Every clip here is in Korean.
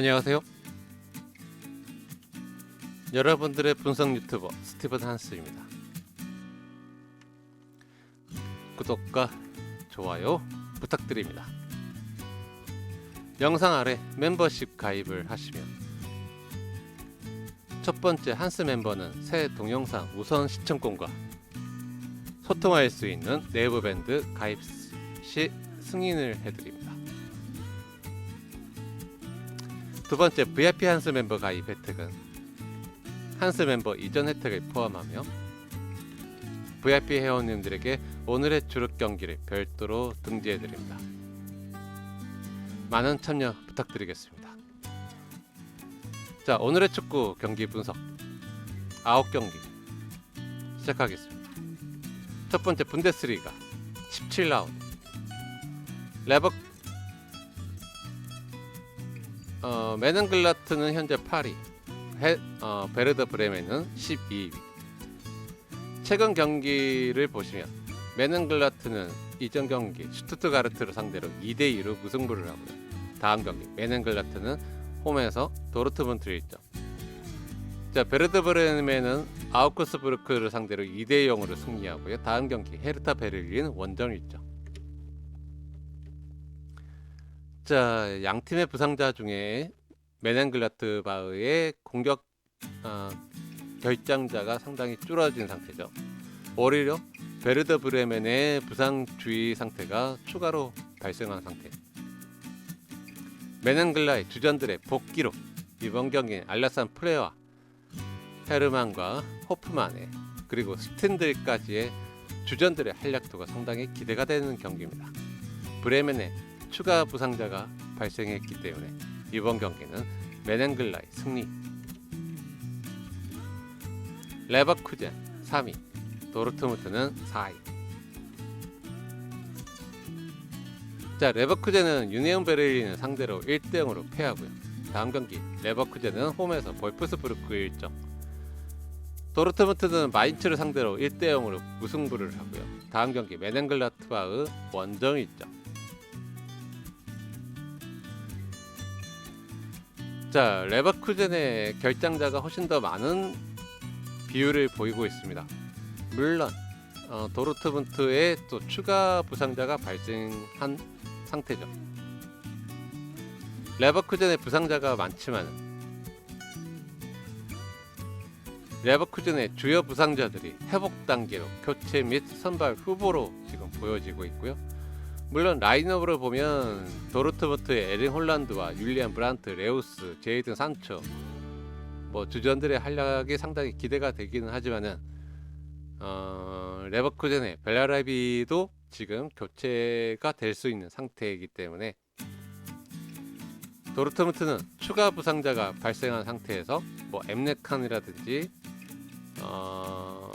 안녕하세요. 여러분들의 분석 유튜버 스티븐 한스입니다. 구독과 좋아요 부탁드립니다. 영상 아래 멤버십 가입을 하시면 첫 번째 한스 멤버는 새 동영상 우선 시청권과 소통할 수 있는 내부 밴드 가입 시 승인을 해드립니다. 두 번째 VIP 한스 멤버 가입 혜택은 한스 멤버 이전 혜택을 포함하며 VIP 회원님들에게 오늘의 주력 경기를 별도로 등재해 드립니다. 많은 참여 부탁드리겠습니다. 자, 오늘의 축구 경기 분석 9경기 시작하겠습니다. 첫 번째 분데스리가 17라운드 레버 어, 메넨글라트는 현재 8위, 헤, 어, 베르더 브레멘은 12위. 최근 경기를 보시면 메넨글라트는 이전 경기 슈투트가르트를 상대로 2대 2로 무승부를 하고요. 다음 경기 메넨글라트는 홈에서 도르트문트를 1점. 자 베르더 브레멘은 아우크스부르크를 상대로 2대 0으로 승리하고요. 다음 경기 헤르타 베를린 원정 1점. 자, 양 팀의 부상자 중에 메넨글라트바흐의 공격 어, 결장자가 상당히 줄어진 상태죠. 오히려 베르더 브레멘의 부상 주의 상태가 추가로 발생한 상태. 메넨글라의 주전들의 복귀로 이번 경기 알라산 프레와 헤르만과 호프만의 그리고 스탠들까지의 주전들의 활약도가 상당히 기대가 되는 경기입니다. 브레멘의 추가 부상자가 발생했기 때문에 이번 경기는 메넨글라의 승리. 레버쿠젠 3위, 도르트무트는 4위. 자, 레버쿠젠은 유니온 베를린을 상대로 1대 0으로 패하고요. 다음 경기 레버쿠젠은 홈에서 볼프스부르크 1점. 도르트무트는 마인츠를 상대로 1대 0으로 무승부를 하고요. 다음 경기 메넨글라트바흐 원정 1점. 자, 레버쿠젠의 결장자가 훨씬 더 많은 비율을 보이고 있습니다. 물론 어, 도르트문트의 또 추가 부상자가 발생한 상태죠. 레버쿠젠의 부상자가 많지만 레버쿠젠의 주요 부상자들이 회복 단계로 교체 및 선발 후보로 지금 보여지고 있고요. 물론 라인업으로 보면 도르트문트의 에린 홀란드와 율리안 브란트, 레우스, 제이든 산초 뭐 주전들의 활약이 상당히 기대가 되기는 하지만은 어, 레버쿠젠의 벨라라비도 지금 교체가 될 수 있는 상태이기 때문에 도르트문트는 추가 부상자가 발생한 상태에서 뭐 엠네칸이라든지 어,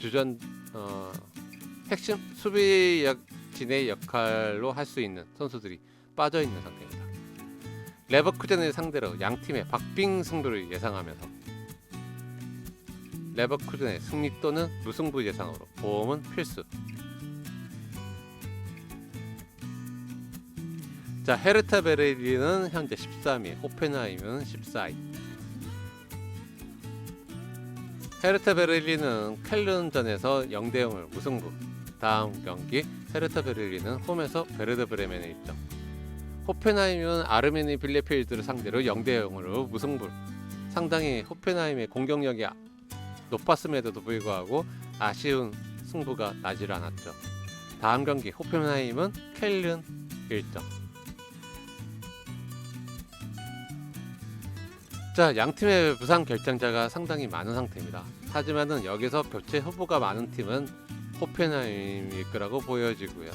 주전 어, 핵심 수비 역 진의 역할로 할 수 있는 선수들이 빠져 있는 상태입니다. 레버쿠젠을 상대로 양 팀의 박빙 승부를 예상하면서 레버쿠젠의 승리 또는 무승부 예상으로 보험은 필수. 자 헤르타 베를린은 현재 13위, 호펜하임은 14위. 헤르타 베를린은 켈른전에서 0대 0을 무승부. 다음 경기 헤르타 베를린은 홈에서 베르드 브레멘의 입장. 호펜하임은 아르메니 빌레필드를 상대로 0대 0으로 무승부. 상당히 호펜하임의 공격력이 높았음에도 불구하고 아쉬운 승부가 나질 않았죠. 다음 경기 호펜하임은 켈른 1점. 자, 양 팀의 부상 결장자가 상당히 많은 상태입니다. 하지만은 여기서 교체 후보가 많은 팀은 호펜하임일 거라고 보여지고요.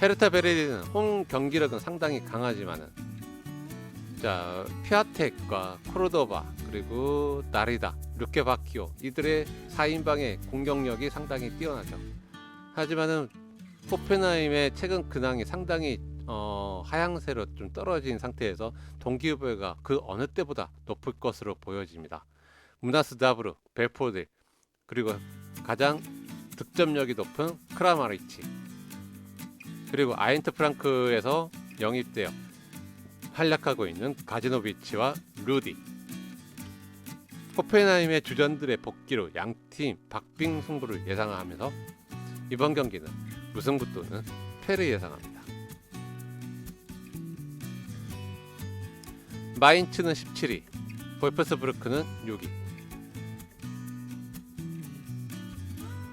헤르타 베를린은 홈 경기력은 상당히 강하지만은 자 피아텍과 코르도바 그리고 나리다 르케 바키오 이들의 4인방의 공격력이 상당히 뛰어나죠. 하지만은 호펜하임의 최근 근황이 상당히 어, 하향세로 좀 떨어진 상태에서 동기부여가 그 어느 때보다 높을 것으로 보여집니다. 무나스다브르, 벨포드 그리고 가장 득점력이 높은 크라마리치 그리고 아인트 프랑크에서 영입되어 활약하고 있는 가지노비치와 루디. 호펜하임의 주전들의 복귀로 양팀 박빙 승부를 예상하면서 이번 경기는 무승부 또는 패를 예상합니다. 마인츠는 17위, 볼프스부르크는 6위.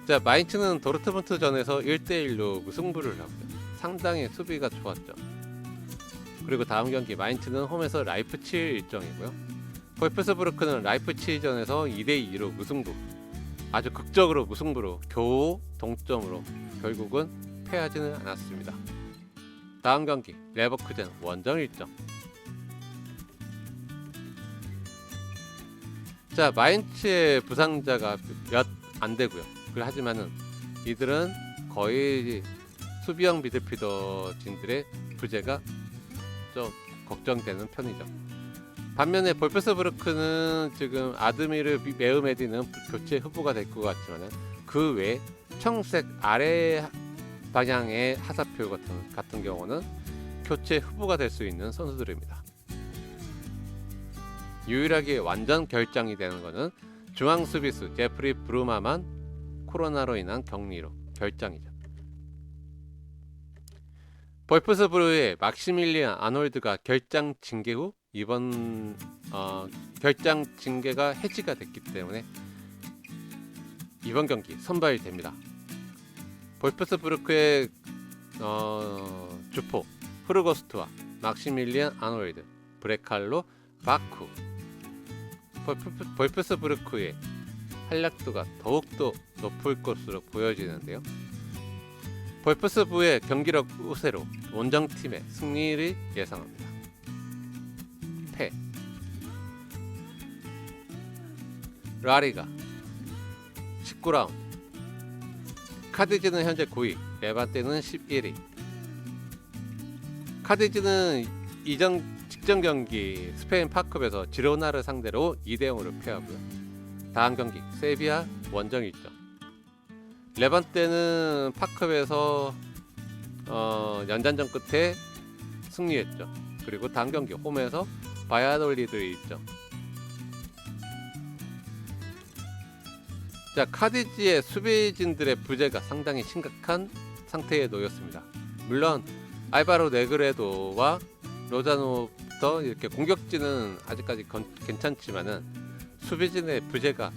자, 마인츠는 도르트문트전에서 1대1로 무승부를 하고요. 상당히 수비가 좋았죠. 그리고 다음 경기 마인츠는 홈에서 라이프치 일정이고요. 볼프스부르크는 라이프치전에서 2대2로 무승부. 아주 극적으로 무승부로 겨우 동점으로 결국은 패하지는 않았습니다. 다음 경기 레버쿠젠 원정 일정. 자 마인츠의 부상자가 몇 안 되고요. 그 하지만은 이들은 거의 수비형 미드필더진들의 부재가 좀 걱정되는 편이죠. 반면에 볼페스부르크는 지금 아드미르 메우메디는 교체 후보가 될 것 같지만은 그외 청색 아래 방향의 하사표 같은 같은 경우는 교체 후보가 될 수 있는 선수들입니다. 유일하게 완전 결장이 되는 것은 중앙 수비수 제프리 브루마만 코로나로 인한 격리로 결장이죠. 볼프스부르의 막시밀리안 아놀드가 결장 징계 후 이번 어, 결장 징계가 해지가 됐기 때문에 이번 경기 선발됩니다. 볼프스부르크의 어, 주포 프르고스트와 막시밀리안 아놀드, 브레칼로, 바쿠 볼프, 볼프스부르크의 활약도가 더욱더 높을 것으로 보여지는데요. 볼프스 부의 경기력 우세로 원정팀의 승리를 예상합니다. 패 라리가 19라운드 카디즈는 현재 9위 레반테는 11위 카디즈는 이전 직전 경기 스페인 파컵에서 지로나를 상대로 2대 0으로 패하고요. 다음 경기 세비야 원정 일정. 레반테는 파컵에서 어, 연장전 끝에 승리했죠. 그리고 다음 경기 홈에서 바야돌리드 일정. 자 카디지의 수비진들의 부재가 상당히 심각한 상태에 놓였습니다. 물론 알바로 네그레도와 로자노부터 이렇게 공격진은 아직까지 건, 괜찮지만은 수비진의 부재가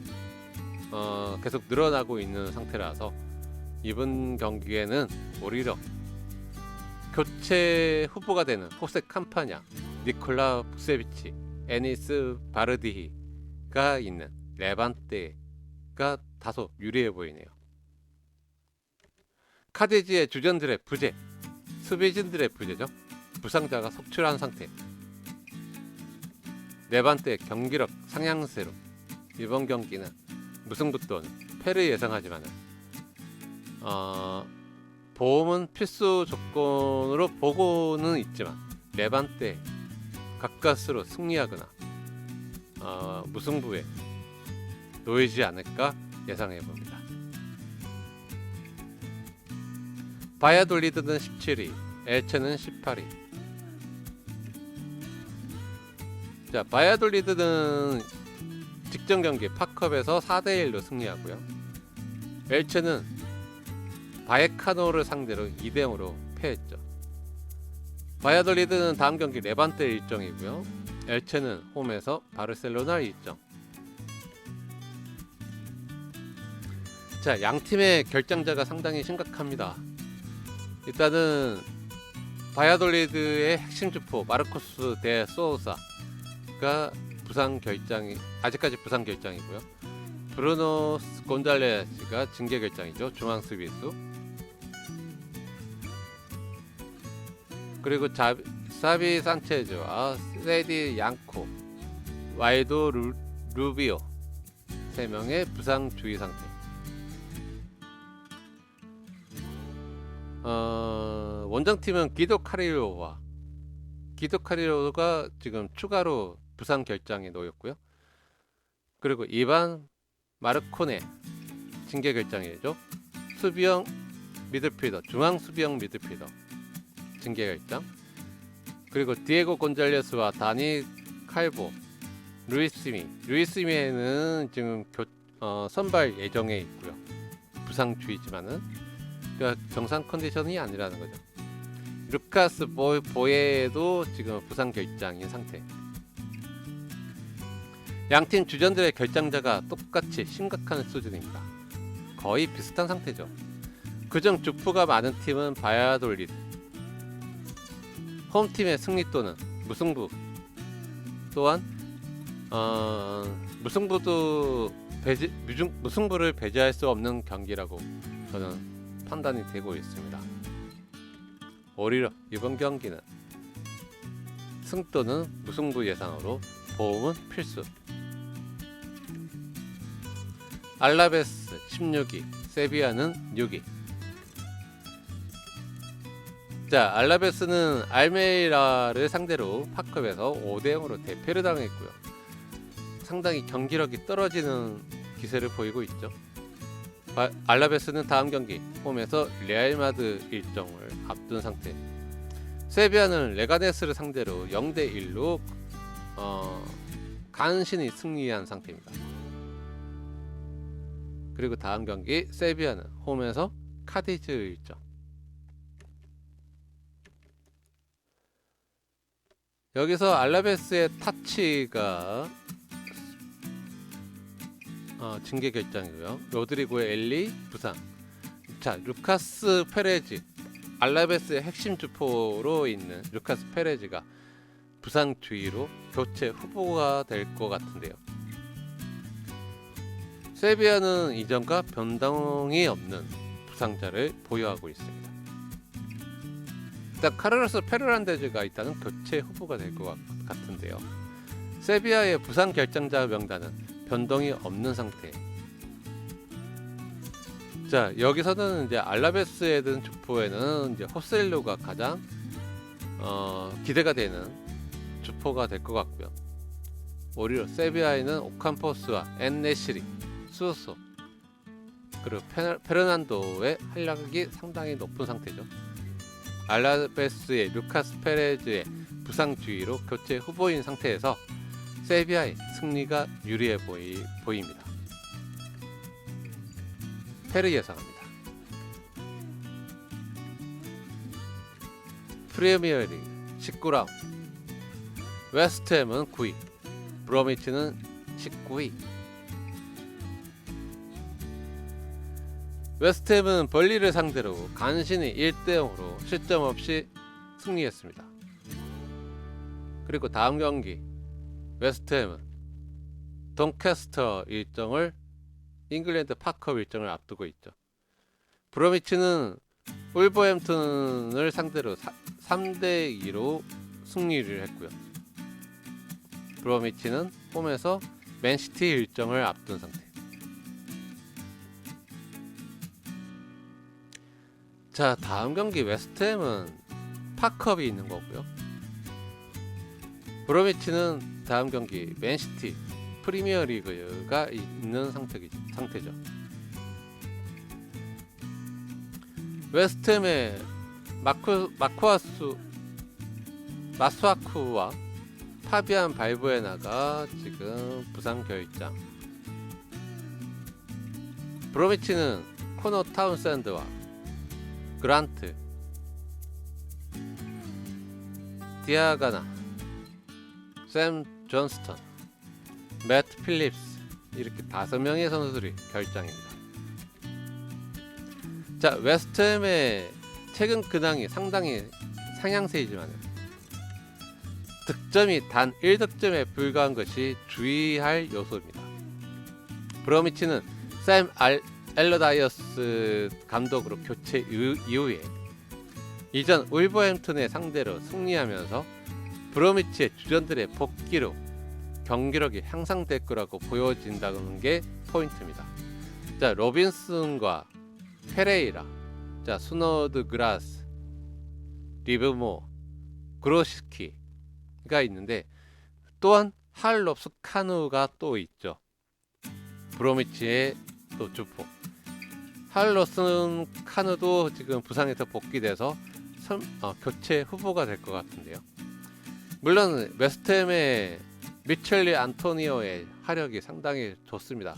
어, 계속 늘어나고 있는 상태라서 이번 경기에는 오히려 교체 후보가 되는 호세 캄파냐, 니콜라 부세비치, 에니스 바르디히가 있는 레반테가 다소 유리해 보이네요. 카데지의 주전들의 부재, 수비진들의 부재죠. 부상자가 속출한 상태. 레반테 경기력 상향세로 이번 경기는 무승부 또는 패를 예상하지만 어, 보험은 필수 조건으로 보고는 있지만 레반테 가까스로 승리하거나 어, 무승부에 놓이지 않을까 예상해 봅니다. 바야돌리드는 17위, 엘체는 18위. 자, 바야돌리드는 직전 경기 파컵에서 4대 1로 승리하고요. 엘체는 바에카노를 상대로 2대 0으로 패했죠. 바야돌리드는 다음 경기 레반테 일정이고요. 엘체는 홈에서 바르셀로나 일정. 자, 양 팀의 결장자가 상당히 심각합니다. 일단은 바야돌리드의 핵심 주포 마르코스 데 소사 가 부상 결장이 아직까지 부상 결장이고요. 브루노 곤잘레스가 징계 결장이죠. 중앙 수비수. 그리고 자, 사비 산체즈와 세디 양코, 와이도 루, 루비오 세 명의 부상 주의 상태. 어, 원정팀은 기도 카리로와 기도 카리로가 지금 추가로 부상 결장에 놓였고요. 그리고 이반 마르코네 징계 결장이죠. 수비형 미드필더, 중앙 수비형 미드필더 징계 결장. 그리고 디에고 곤잘레스와 다니 칼보, 루이스미. 루이스미에는 지금 교, 어, 선발 예정에 있고요. 부상 주의지만은 그러니까 정상 컨디션이 아니라는 거죠. 루카스 보, 보에도 지금 부상 결장인 상태. 양팀 주전들의 결장자가 똑같이 심각한 수준입니다. 거의 비슷한 상태죠. 그중 주프가 많은 팀은 바야돌리드. 홈팀의 승리 또는 무승부. 또한 어, 무승부도 배제, 무승부를 배제할 수 없는 경기라고 저는 판단이 되고 있습니다. 오히려 이번 경기는 승 또는 무승부 예상으로 보험은 필수. 알라베스 16위, 세비야는 6위. 자, 알라베스는 알메이라를 상대로 파컵에서 5대 0으로 대패를 당했고요. 상당히 경기력이 떨어지는 기세를 보이고 있죠. 바- 알라베스는 다음 경기 홈에서 레알 마드 일정을 앞둔 상태. 세비야는 레가네스를 상대로 0대 1로 어, 간신히 승리한 상태입니다. 그리고 다음 경기 세비야는 홈에서 카디즈 일정. 여기서 알라베스의 타치가 어, 징계 결정이고요. 로드리고의 엘리 부상. 자, 루카스 페레즈 알라베스의 핵심 주포로 있는 루카스 페레즈가 부상 주의로 교체 후보가 될 것 같은데요. 세비야는 이전과 변동이 없는 부상자를 보유하고 있습니다. 일단 카르로스 페르난데즈가 일단은 교체 후보가 될 것 같은데요. 세비야의 부상 결정자 명단은 변동이 없는 상태. 자 여기서는 이제 알라베스에 든 주포에는 이제 호셀루가 가장 어, 기대가 되는 주포가 될 것 같고요. 오히려 세비야에는 오캄포스와 엔네시리, 수소 그리고 페, 페르난도의 활약이 상당히 높은 상태죠. 알라베스의 루카스 페레즈의 부상 주의로 교체 후보인 상태에서 세비야의 승리가 유리해 보이, 보입니다. 페르 예상합니다. 프리미어리그 19라운드 웨스트햄은 9위 브로미치는 19위 웨스트햄은 벌리를 상대로 간신히 1대0으로 실점 없이 승리했습니다. 그리고 다음 경기 웨스트햄은 돈캐스터 일정을 잉글랜드 파컵 일정을 앞두고 있죠. 브로미치는 울버햄튼을 상대로 3대 2로 승리를 했고요. 브로미치는 홈에서 맨시티 일정을 앞둔 상태. 자, 다음 경기 웨스트햄은 파컵이 있는 거고요. 브로미치는 다음 경기 맨시티 프리미어리그가 있는 상태, 상태죠. 웨스트햄의 마쿠 마쿠아수 마스와쿠와 파비안 발부에나가 지금 부상 결장. 브로미치는 코너 타운샌드와 그란트, 디아가나, 샘 존스턴, 맷 필립스 이렇게 다섯 명의 선수들이 결장입니다. 자 웨스트햄의 최근 근황이 상당히 상향세이지만 득점이 단 1득점에 불과한 것이 주의할 요소입니다. 브로미치는 샘 알, 엘러다이어스 감독으로 교체 이후에 이전 울버햄튼의 상대로 승리하면서 브로미치의 주전들의 복귀로 경기력이 향상될 거라고 보여진다는 게 포인트입니다. 자, 로빈슨과 페레이라, 자, 스노드 그라스, 리브모, 그로시키가 있는데 또한 할롭스 카누가 또 있죠. 브로미치의 또 주포. 할로슨 카누도 지금 부상에서 복귀돼서 선, 어, 교체 후보가 될 것 같은데요. 물론 웨스트햄의 미첼리 안토니오의 화력이 상당히 좋습니다.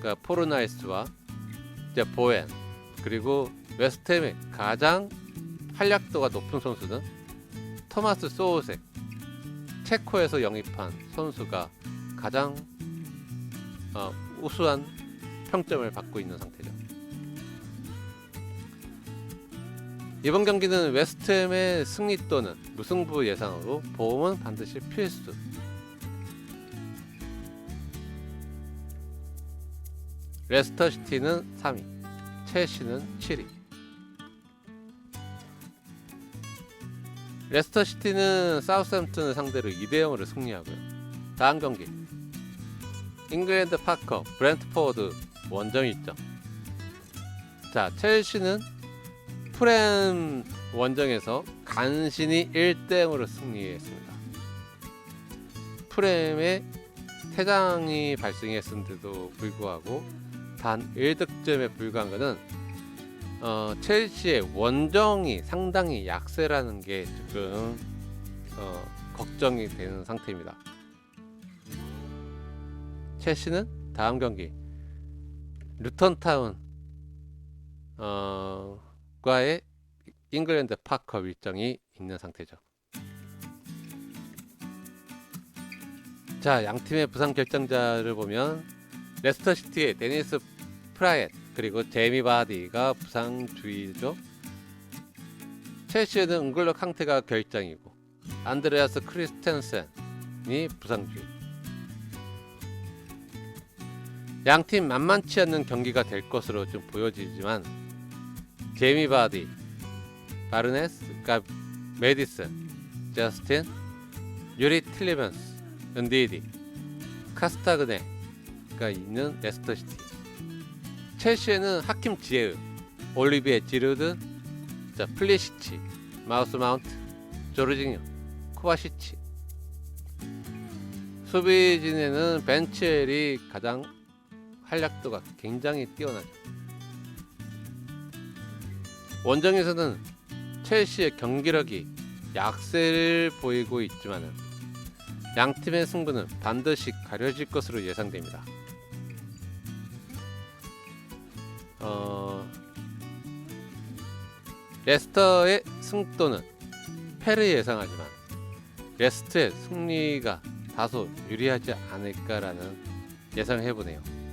그러니까 포르나이스와 이제 보엔 그리고 웨스트햄의 가장 활약도가 높은 선수는 토마스 소우색 체코에서 영입한 선수가 가장 어, 우수한 평점을 받고 있는 상태죠. 이번 경기는 웨스트햄의 승리 또는 무승부 예상으로 보험은 반드시 필수. 레스터 시티는 3위, 첼시는 7위. 레스터 시티는 사우스햄튼을 상대로 2대 0으로 승리하고요. 다음 경기 잉글랜드 파커 브랜트포드 원정 일정. 자 첼시는 프렘 원정에서 간신히 1대 0으로 승리했습니다. 프렘에 퇴장이 발생했음에도 불구하고 단 1득점에 불과한 것은 어, 첼시의 원정이 상당히 약세라는 게 지금 어, 걱정이 되는 상태입니다. 첼시는 다음 경기 루턴타운 어, 과의 잉글랜드 파커 일정이 있는 상태죠. 자, 양 팀의 부상 결정자를 보면 레스터 시티의 데니스 프라이엇 그리고 제미 바디가 부상 주의죠. 첼시에는 은글로 캉테가 결장이고 안드레아스 크리스텐센이 부상 주의. 양팀 만만치 않는 경기가 될 것으로 좀 보여지지만 제미 바디, 바르네스, 그러니까 메디슨, 저스틴, 유리 틸리먼스, 은디디, 카스타그네가 있는 레스터 시티. 첼시에는 하킴 지에흐, 올리비에 지르드, 자 플리시치, 마우스 마운트, 조르징요, 코바시치. 수비진에는 벤첼이 가장 활약도가 굉장히 뛰어나죠. 원정에서는 첼시의 경기력이 약세를 보이고 있지만 양 팀의 승부는 반드시 가려질 것으로 예상됩니다. 어, 레스터의 승도는 패를 예상하지만 레스트의 승리가 다소 유리하지 않을까라는 예상을 해보네요.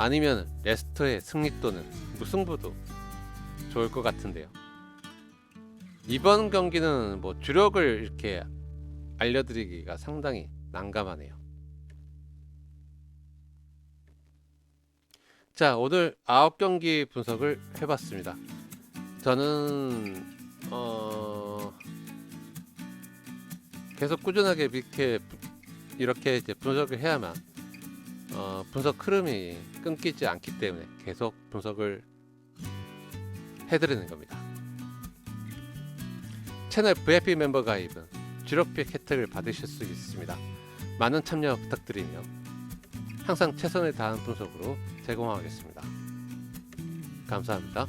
아니면 레스터의 승리 또는 무승부도 좋을 것 같은데요. 이번 경기는 뭐 주력을 이렇게 알려드리기가 상당히 난감하네요. 자, 오늘 9경기 분석을 해봤습니다. 저는 어 계속 꾸준하게 이렇게 이렇게 분석을 해야만 어 분석 흐름이 끊기지 않기 때문에 계속 분석을 해드리는 겁니다. 채널 VIP 멤버 가입은 주력픽 혜택을 받으실 수 있습니다. 많은 참여 부탁드리며 항상 최선을 다하는 분석으로 제공하겠습니다. 감사합니다.